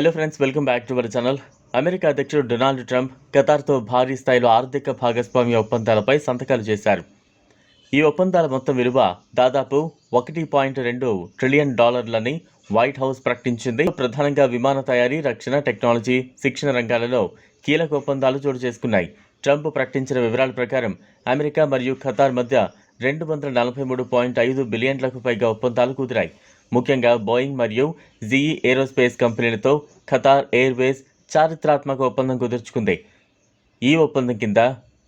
Hello friends welcome back to our channel America అధ్యక్షుడు Donald Trump ఖతార్తో భారీ స్థాయిలో ఆర్థిక భాగస్వామ్య ఒప్పందాలపై సంతకాలు చేశారు. ఈ ఒప్పందాల మొత్తం విలువ దాదాపు ఒకటి పాయింట్ రెండు ట్రిలియన్ డాలర్లని వైట్ హౌస్ ప్రకటించింది. ప్రధానంగా విమాన తయారీ రక్షణ టెక్నాలజీ శిక్షణ రంగాలలో కీలక ఒప్పందాలు చోటు చేసుకున్నాయి. ట్రంప్ ప్రకటించిన వివరాల ప్రకారం అమెరికా మరియు ఖతార్ మధ్య రెండు వందల నలభై మూడు పాయింట్ ఐదు బిలియన్లకు పైగా ఒప్పందాలు కుదిరాయి. ముఖ్యంగా బోయింగ్ మరియు జీఈ ఏరోస్పేస్ కంపెనీలతో ఖతార్ ఎయిర్వేస్ చారిత్రాత్మక ఒప్పందం కుదుర్చుకుంది. ఈ ఒప్పందం కింద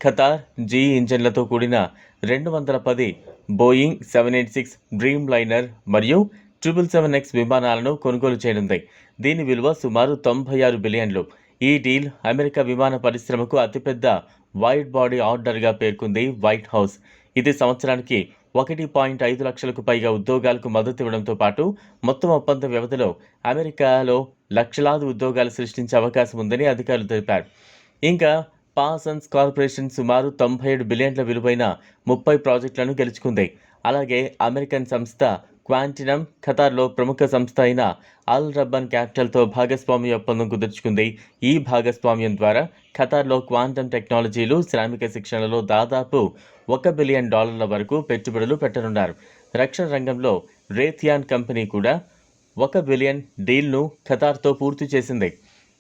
ఖతార్ జీ ఇంజన్లతో కూడిన రెండు వందల పది Boeing seven eight six dreamliner మరియు ట్రిపుల్ సెవెన్ ఎక్స్ విమానాలను కొనుగోలు చేయనుంది. దీని విలువ సుమారు తొంభై ఆరు బిలియన్లు. ఈ డీల్ అమెరికా విమాన పరిశ్రమకు అతిపెద్ద వైడ్ బాడీ ఆర్డర్గా పేర్కొంది వైట్ హౌస్. ఇది సంవత్సరానికి ఒకటి పాయింట్ ఐదు లక్షలకు పైగా ఉద్యోగాలకు మద్దతు ఇవ్వడంతో పాటు మొత్తం ఒప్పంద వ్యవధిలో అమెరికాలో లక్షలాది ఉద్యోగాలు సృష్టించే అవకాశం ఉందని అధికారులు తెలిపారు. ఇంకా పాసన్స్ కార్పొరేషన్ సుమారు తొంభై ఏడు బిలియన్ల విలువైన ముప్పై ప్రాజెక్టులను గెలుచుకుంది. అలాగే అమెరికన్ సంస్థ క్వాంటినం ఖతార్లో ప్రముఖ సంస్థ అయిన అల్ రబ్బన్ క్యాపిటల్తో భాగస్వామ్య ఒప్పందం కుదుర్చుకుంది. ఈ భాగస్వామ్యం ద్వారా ఖతార్లో క్వాంటమ్ టెక్నాలజీలు శ్రామిక శిక్షణలో దాదాపు ఒక బిలియన్ డాలర్ల వరకు పెట్టుబడులు పెట్టనున్నారు. రక్షణ రంగంలో రేథియాన్ కంపెనీ కూడా ఒక బిలియన్ డీల్ను ఖతార్తో పూర్తి చేసింది.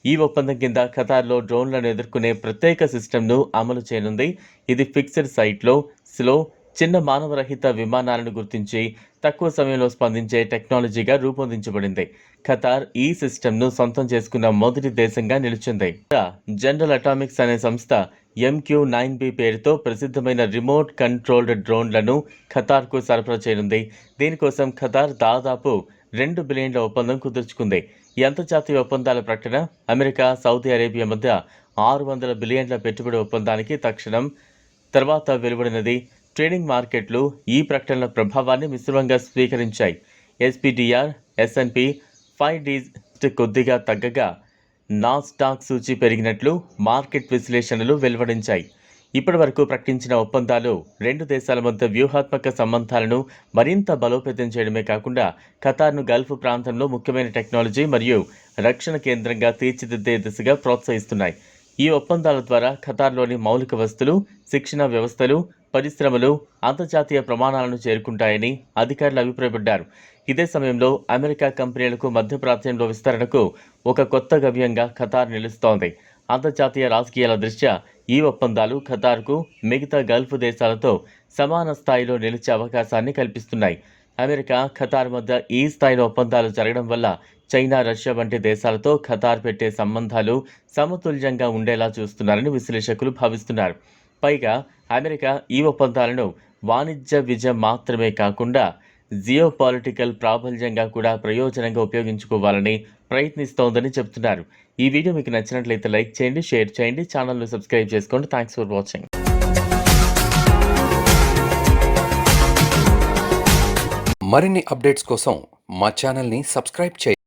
ఈ ఒప్పందం కింద ఖతార్లో డ్రోన్లను ఎదుర్కొనే ప్రత్యేక సిస్టమ్ను అమలు చేయనుంది. ఇది ఫిక్స్డ్ సైట్లో స్లో చిన్న మానవరహిత విమానాలను గుర్తించి తక్కువ సమయంలో స్పందించే టెక్నాలజీగా రూపొందించబడింది. ఖతార్ ఈ సిస్టమ్ను సొంతం చేసుకున్న మొదటి దేశంగా నిలిచింది. జనరల్ అటామిక్స్ అనే సంస్థ ఎంక్యూ నైన్ బి పేరుతో ప్రసిద్ధమైన రిమోట్ కంట్రోల్డ్ డ్రోన్లను ఖతార్కు సరఫరా చేయనుంది. దీనికోసం ఖతార్ దాదాపు రెండు బిలియన్ల ఒప్పందం కుదుర్చుకుంది. ఈ అంతర్జాతీయ ఒప్పందాల ప్రకటన? అమెరికా సౌదీ అరేబియా మధ్య ఆరు వందల బిలియన్ల పెట్టుబడి ఒప్పందానికి తక్షణం తర్వాత వెలువడినది ట్రేడింగ్ మార్కెట్లు ఈ ప్రకటనల ప్రభావాన్ని మిశ్రమంగా స్వీకరించాయి. ఎస్పీడీఆర్ ఎస్ఎన్పి ఫైవ్ డీస్ కొద్దిగా తగ్గగా నాస్టాక్ సూచి పెరిగినట్లు మార్కెట్ విశ్లేషణలు వెలువడించాయి. ఇప్పటివరకు ప్రకటించిన ఒప్పందాలు రెండు దేశాల మధ్య వ్యూహాత్మక సంబంధాలను మరింత బలోపేతం చేయడమే కాకుండా ఖతార్ను గల్ఫ్ ప్రాంతంలో ముఖ్యమైన టెక్నాలజీ మరియు రక్షణ కేంద్రంగా తీర్చిదిద్దే దిశగా ప్రోత్సహిస్తున్నాయి. ఈ ఒప్పందాల ద్వారా ఖతార్లోని మౌలిక వస్తువులు శిక్షణ వ్యవస్థలు పరిశ్రమలు అంతర్జాతీయ ప్రమాణాలను చేరుకుంటాయని అధికారులు అభిప్రాయపడ్డారు. ఇదే సమయంలో అమెరికా కంపెనీలకు మధ్యప్రాచ్యంలో విస్తరణకు ఒక కొత్త గవ్యంగా ఖతార్ నిలుస్తోంది. అంతర్జాతీయ రాజకీయాల దృష్ట్యా ఈ ఒప్పందాలు ఖతార్కు మిగతా గల్ఫ్ దేశాలతో సమాన స్థాయిలో నిలిచే అవకాశాన్ని కల్పిస్తున్నాయి. అమెరికా ఖతార్ మధ్య ఈ స్థాయిలో ఒప్పందాలు జరగడం వల్ల చైనా రష్యా వంటి దేశాలతో ఖతార్ పెట్టే సంబంధాలు సమతుల్యంగా ఉండేలా చూస్తున్నారని విశ్లేషకులు భావిస్తున్నారు. పైగా అమెరికా ఈ ఒప్పందాలను వాణిజ్య విజయం మాత్రమే కాకుండా జియో పాలిటికల్ ప్రాబల్యంగా కూడా ప్రయోజనంగా ఉపయోగించుకోవాలని ప్రయత్నిస్తోందని చెబుతున్నారు. ఈ వీడియో మీకు నచ్చినట్లయితే లైక్ చేయండి షేర్ చేయండి ఛానల్ను సబ్స్క్రైబ్ చేసుకోండి. Thanks for watching. మరిన్ని అప్డేట్స్ కోసం మా ఛానల్ని సబ్స్క్రైబ్ చేయండి.